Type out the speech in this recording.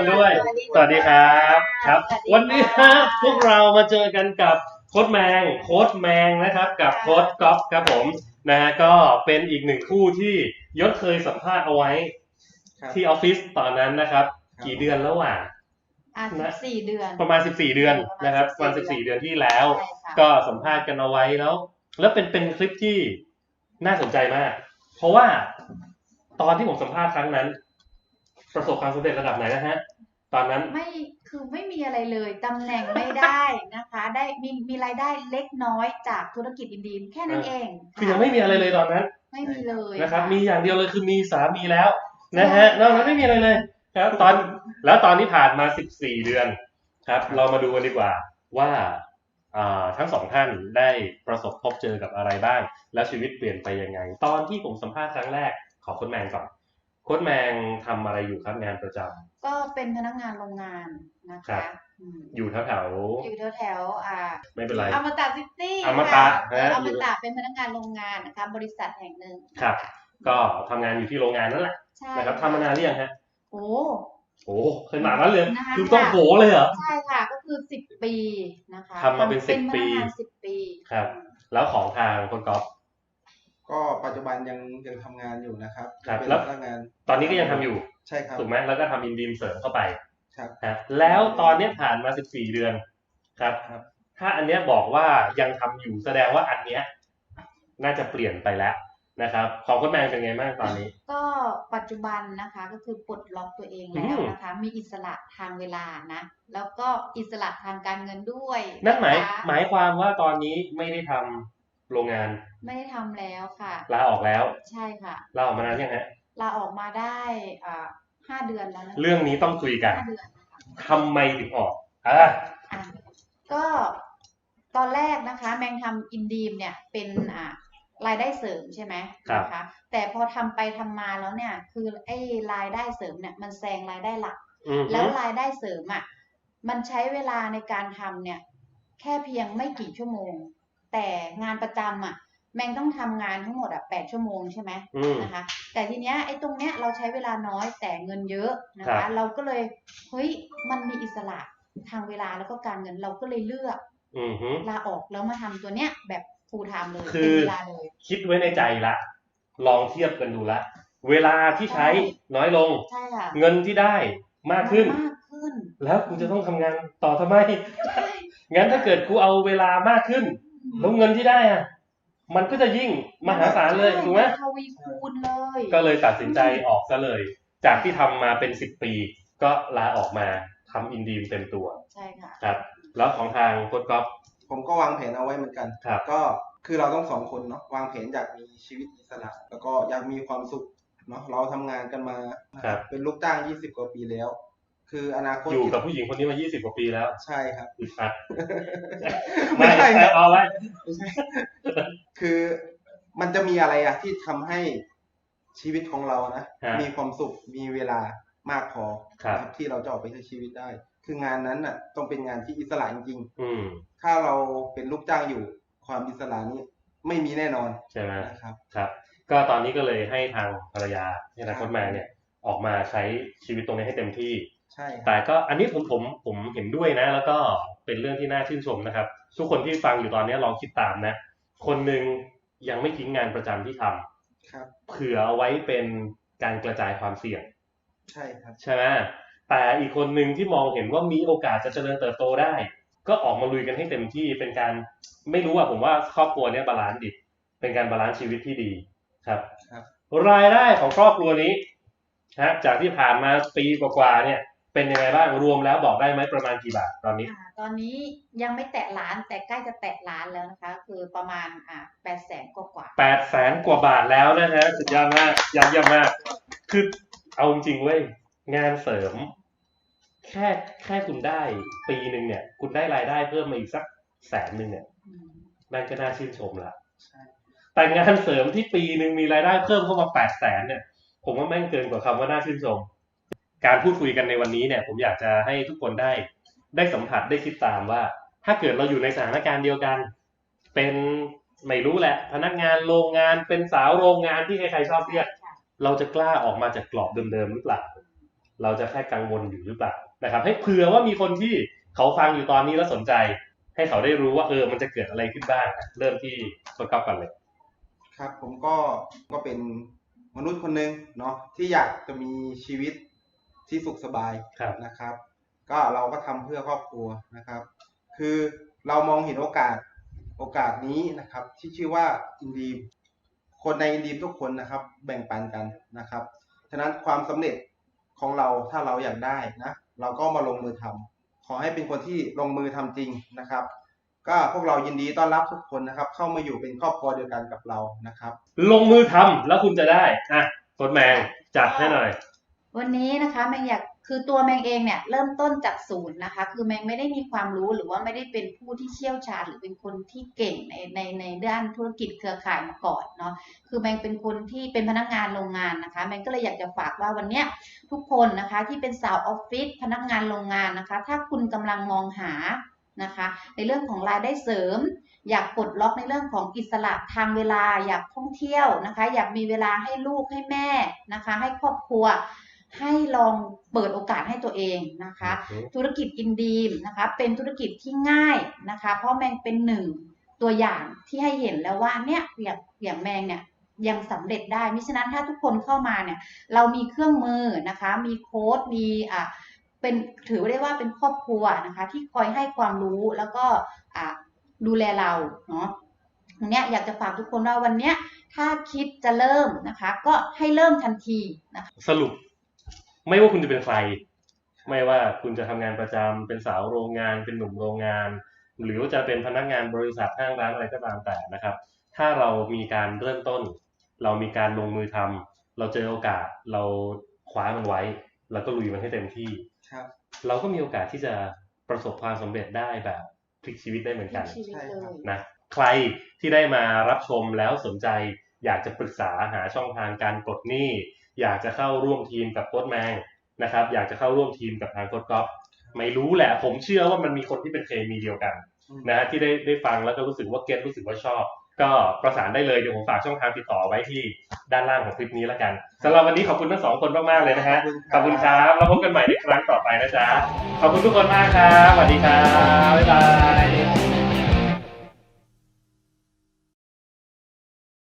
นด้วย สวัสดีครับ ครับ วันนี้ครับพวกเรามาเจอกันกับโค้ดแมง โค้ดแมงนะครับ กับโค้ดก๊อฟครับผมนะฮะก็เป็นอีกหนึ่งคู่ที่ยศเคยสัมภาษณ์เอาไว้ครับที่ออฟฟิศตอนนั้นนะครับครับกี่เดือนแล้วว่ะอะสิบสี่เดือน ประมาณ 14 เดือนนะครับประมาณ14 เดือนที่แล้วใช่ค่ะก็สัมภาษณ์กันเอาไว้แล้ว แล้วเป็นเป็นคลิปที่น่าสนใจมาก เพราะว่าตอนที่ผมสัมภาษณ์ครั้งนั้น ประสบความสำเร็จระดับไหนนะฮะ ตอนนั้นไม่คือไม่มีอะไรเลยตำแหน่งไม่ได้นะคะ ได้มีมีรายได้เล็กน้อยจากธุรกิจอินดีมแค่นั้นเองคือยังไม่มีอะไรเลยตอนนั้น ไม่มีเลยนะครับ มีะอย่างเดียวเลยคือมีสามีแล้วนะฮะใช่นอกนั้นไม่มีอะไรเลยครับตอนแล้วตอนที่ผ่านมา 14 เดือนครับ เรามาดูกันดีกว่าว่าอ่าทั้งสองท่านได้ประสบพบเจอกับอะไรบ้าง แล้วชีวิตเปลี่ยนไปยังไง ตอนที่ผมสัมภาษณ์ครั้งแรกขอโค้ดแมงก่อน โค้ดแมงทำอะไรอยู่ครับงานประจำ ก็เป็นพนักงานโรงงานนะครัคะบ อืมอยู่แถวแถวอยู่แถวแถวๆอ่า ๆไม่เป็นไร อมตะซิตี้อมตะค่ะนะออยู่มตะเป็นพนักงานโรงงานนะคะบริษัทแห่งหนึ่งครับ ก็ทำงานอยู่ที่โรงงานนั่นแหละใช่นะครับทำมานานหรือยังฮะโอ้ โอ้ขนาดนั้นเลยนะคะคือต้องโหเลยเหรอ ใช่ค่ะก็คือสิบปีนะคะทำมาเป็น10ปีพนักงานสิบปีครับ แล้วของทางคนกอล์ฟ ก็ปัจจุบันยังยังทำงานอยู่นะครับครับเป็นแล้ว พนักงานตอนนี้ก็ยังทำอยู่ใช่ครับ ถูกไหมแล้วก็ทำอินดีมเสริมเข้าไปครับ ฮะแล้วตอนเนี้ยผ่านมา 14 เดือนครับ ครับ ถ้าอันเนี้ยบอกว่ายังทำอยู่แสดงว่าอันเนี้ยน่าจะเปลี่ยนไปแล้วนะครับ ของคุณแมงเป็นไงบ้างตอนนี้ ก็ปัจจุบันนะคะก็คือปลดล็อกตัวเองแล้วอืมนะคะ มีอิสระทางเวลานะ แล้วก็อิสระทางการเงินด้วยนั่นหมายะคะหมายความว่าตอนนี้ไม่ได้ทำ โรงงาน ไม่ได้ทำแล้วค่ะ ลาออกแล้ว ใช่ค่ะ ลาออกมานานยังฮะ ลาออกมาได้อ่าห้าเดือนแล้วนะคะเรื่องนี้ต้องคุยกัน ห้าเดือนนะคะทำไมถึงออกอะอะก็ตอนแรกนะคะ แมงทำอินดีมเนี่ยเป็นอ่ารายได้เสริมใช่ไหมนะคะ แต่พอทำไปทำมาแล้วเนี่ย คือไอ้รายได้เสริมเนี่ยมันแซงรายได้หลัก อือฮึแล้วรายได้เสริมอะมันใช้เวลาในการทำเนี่ย แค่เพียงไม่กี่ชั่วโมง แต่งานประจำอะ แมงต้องทำงานทั้งหมดอะแปดชั่วโมงใช่ไหมอืมนะคะ แต่ทีเนี้ยไอ้ตรงเนี้ยเราใช้เวลาน้อยแต่เงินเยอะนะครัคะบเราก็เลยเฮ้ยมันมีอิสระทางเวลาแล้วก็การเงินเราก็เลยเลือกอือฮึลาออกแล้วมาทำตัวเนี้ยแบบ full time เลยคือเป็นเวลาเลยคิดไว้ในใจละ ลองเทียบกันดูละ เวลาที่ใช้น้อยลงใช่ค่ะเงินที่ได้มากขึ้นมากขึ้นแล้วกูจะต้องทำงานต่อทำไมงั้นถ้าเกิดกูเอาเวลามากขึ้น แล้วเงินที่ได้อะมันก็จะยิ่งมหาศาลเลยถูกไหมใช่ทวีคูณเลย ก็เลยตัดสินใจออกซะเลย จากที่ทำมาเป็นสิบปี ก็ลาออกมาทำอินดีมเต็มตัว ใช่ค่ะ ครับ แล้วของทางโค้ดก๊อฟผมก็วางแผนเอาไว้เหมือนกันครับก็คือเราต้องสองคนเนาะวางแผนอยากมีชีวิตอิสระ แล้วก็อยากมีความสุขเนาะเราทำงานกันมาครับเป็นลูกจ้าง20กว่าปีแล้ว คืออนาคตอยู่กับผู้หญิงคนนี้มา 20 กว่าปีแล้ว ใช่ครับอึดอัดไม่ใช่ครับเอาไว้ไม่ใช่คือมันจะมีอะไรอะที่ทำให้ชีวิตของเรานะฮะมีความสุขมีเวลามากพอครับนะที่เราจะออกไปใช้ชีวิตได้ คืองานนั้นน่ะ ต้องเป็นงานที่อิสระจริงอืมๆถ้าเราเป็นลูกจ้างอยู่ความอิสระนี้ไม่มีแน่นอนใช่ไหมนะครับ ครับ ก็ตอนนี้ก็เลยให้ทางภรรยาที่ทางโค้ดแมนเนี่ย ออกมาใช้ชีวิตตรงนี้ให้เต็มที่ ใช่ครับแต่ก็อันนี้ผมผมผมเห็นด้วยนะ แล้วก็เป็นเรื่องที่น่าชื่นชมนะครับ ทุกคนที่ฟังอยู่ตอนนี้ลองคิดตามนะ คนหนึ่งยังไม่ทิ้งงานประจำที่ทำครับเผื่อเอาไว้เป็นการกระจายความเสี่ยง ใช่ครับใช่ไหมแต่อีกคนหนึ่งที่มองเห็นว่ามีโอกาสจะเจริญเติบโตได้ ก็ออกมาลุยกันให้เต็มที่เป็นการไม่รู้อะผมว่าครอบครัวเนี้ยบาลานซ์ดิเป็นการบาลานซ์ชีวิตที่ดีครับครับรายได้ของครอบครัวนี้ฮะจากที่ผ่านมาปีกว่าๆเนี่ย เป็นยังไงบ้างรวมแล้วบอกได้ไหมประมาณกี่บาทตอนนี้ อ่าตอนนี้ยังไม่แตะล้านแต่ใกล้จะแตะล้านแล้วนะคะ คือประมาณอ่าแปดแสนกว่ากว่าแปดแสนกว่าบาทแล้วนะฮะสุดยอดมากยอดเยี่ยมมาก คือเอาจริงๆเว้ยงานเสริม แค่แค่คุณได้ปีหนึ่งเนี่ย คุณได้รายได้เพิ่มมาอีกสักแสนหนึ่งเนี่ยอืมนั่นก็น่าชื่นชมละใช่แต่งานเสริมที่ปีหนึ่งมีรายได้เพิ่มเข้ามาแปดแสนเนี่ย ผมว่าแม่งเกินกว่าคำว่าน่าชื่นชม การพูดคุยกันในวันนี้เนี่ยผมอยากจะให้ทุกคนได้ได้สัมผัสได้คิดตามว่า ถ้าเกิดเราอยู่ในสถานการณ์เดียวกัน เป็นไม่รู้แหละ พนักงานโรงงานเป็นสาวโรงงานที่ใครๆชอบเรียกเราจะกล้าออกมาจากกรอบเดิมๆหรือเปล่า เราจะแค่กังวลอยู่หรือเปล่านะครับ ให้เผื่อว่ามีคนที่เขาฟังอยู่ตอนนี้แล้วสนใจ ให้เขาได้รู้ว่าเออมันจะเกิดอะไรขึ้นบ้าง เริ่มที่ตัวก๊อฟก่อนเลยครับ ผมก็ก็เป็นมนุษย์คนหนึ่งเนาะที่อยากจะมีชีวิต ที่สุขสบายครับนะครับ ก็เราก็ทำเพื่อครอบครัวนะครับ คือเรามองเห็นโอกาสโอกาสนี้นะครับ ที่ชื่อว่าอินดีมคนในอินดีมทุกคนนะครับ แบ่งปันกันนะครับฉะนั้นความสำเร็จของเราถ้าเราอยากได้นะเราก็มาลงมือทำขอให้เป็นคนที่ลงมือทำจริงนะครับ ก็พวกเรายินดีต้อนรับทุกคนนะครับ เข้ามาอยู่เป็นครอบครัวเดียวกันกับเรานะครับ ลงมือทำแล้วคุณจะได้อะต้นแมงจัดให้หน่อย วันนี้นะคะแมงอยากคือตัวแมงเองเนี่ยเริ่มต้นจากศูนย์นะคะ คือแมงไม่ได้มีความรู้หรือว่าไม่ได้เป็นผู้ที่เชี่ยวชาญหรือเป็นคนที่เก่งในในในด้านธุรกิจเครือข่ายมาก่อนเนาะคือแมงเป็นคนที่เป็นพนักงานโรงงานนะคะ แมงก็เลยอยากจะฝากว่าวันเนี้ยทุกคนนะคะที่เป็นสาวออฟฟิศพนักงานโรงงานนะคะ ถ้าคุณกำลังมองหานะคะในเรื่องของรายได้เสริม อยากปลดล็อกในเรื่องของอิสระทางเวลา อยากท่องเที่ยวนะคะ อยากมีเวลาให้ลูกให้แม่นะคะ ให้ครอบครัว ให้ลองเปิดโอกาสให้ตัวเองนะคะ ธุรกิจอินดีมนะคะ เป็นธุรกิจที่ง่ายนะคะ เพราะแมงเป็นหนึ่งตัวอย่างที่ให้เห็นแล้วว่าเนี่ยอย่างอย่างแมงเนี่ยยังสำเร็จได้มิฉะนั้นถ้าทุกคนเข้ามาเนี่ย เรามีเครื่องมือนะคะ มีโค้ดมีอ่าเป็นถือได้ว่าเป็นครอบครัวนะคะ ที่คอยให้ความรู้แล้วก็อ่าดูแลเราเนาะตรงเนี้ยอยากจะฝากทุกคนว่าวันเนี้ยถ้าคิดจะเริ่มนะคะ ก็ให้เริ่มทันทีนะคะสรุป ไม่ว่าคุณจะเป็นใคร ไม่ว่าคุณจะทำงานประจำเป็นสาวโรงงาน เป็นหนุ่มโรงงาน หรือว่าจะเป็นพนักงานบริษัทห้างร้านอะไรก็ตามแต่นะครับ ถ้าเรามีการเริ่มต้น เรามีการลงมือทำเราเจอโอกาสเราคว้ามันไว้ แล้วก็ลุยมันให้เต็มที่ครับ เราก็มีโอกาสที่จะประสบความสำเร็จได้แบบพลิกชีวิตได้เหมือนกันชีวิตเลยนะใครที่ได้มารับชมแล้วสนใจอยากจะปรึกษาหาช่องทางการปลดหนี้ อยากจะเข้าร่วมทีมกับโค้ดแมงนะครับ อยากจะเข้าร่วมทีมกับทางโค้ดก๊อฟไม่รู้แหละ ผมเชื่อว่ามันมีคนที่เป็นเคมีเดียวกันอืมนะฮะที่ได้ได้ฟังแล้วก็รู้สึกว่าเก็ตรู้สึกว่าชอบ ก็ประสานได้เลยเดี๋ยวผมฝากช่องทางติดต่อไว้ที่ด้านล่างของคลิปนี้แล้วกันสำหรับวันนี้ขอบคุณทั้งสองคนมากๆเลยนะฮะขอบคุณครับแล้วพบกันใหม่ในครั้งต่อไปนะจ๊ะขอบคุณทุกคนมากครับสวัสดีครับบ๊ายบาย